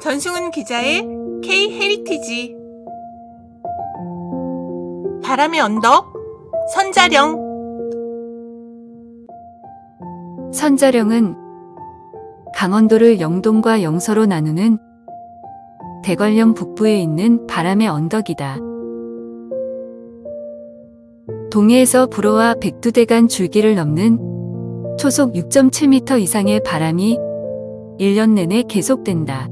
전승훈 기자의 K 헤리티지 바람의 언덕 선자령 선자령은 강원도를 영동과 영서로 나누는 대관령 북부에 있는 바람의 언덕이다. 동해에서 불어와 백두대간 줄기를 넘는 초속 6.7m 이상의 바람이 1년 내내 계속된다.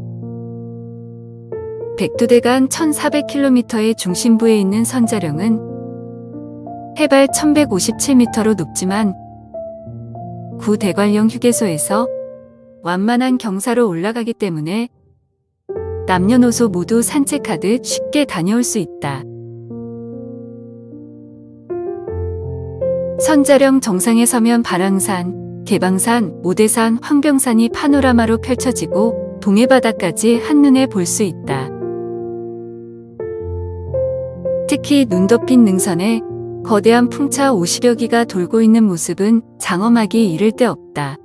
백두대간 1400km의 중심부에 있는 선자령은 해발 1157m로 높지만 구 대관령 휴게소에서 완만한 경사로 올라가기 때문에 남녀노소 모두 산책하듯 쉽게 다녀올 수 있다. 선자령 정상에 서면 발왕산, 개방산, 모대산, 황병산이 파노라마로 펼쳐지고 동해바다까지 한눈에 볼 수 있다. 특히 눈 덮인 능선에 거대한 풍차 50여 기가 돌고 있는 모습은 장엄하기 이를 데 없다.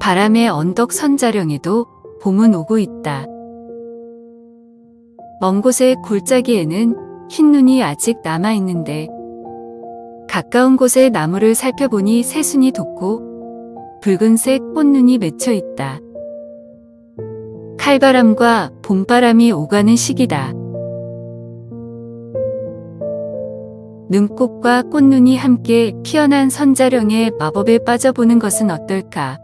바람의 언덕 선자령에도 봄은 오고 있다. 먼 곳의 골짜기에는 흰 눈이 아직 남아 있는데 가까운 곳의 나무를 살펴보니 새순이 돋고 붉은색 꽃눈이 맺혀 있다. 칼바람과 봄바람이 오가는 시기다. 눈꽃과 꽃눈이 함께 피어난 선자령의 마법에 빠져보는 것은 어떨까?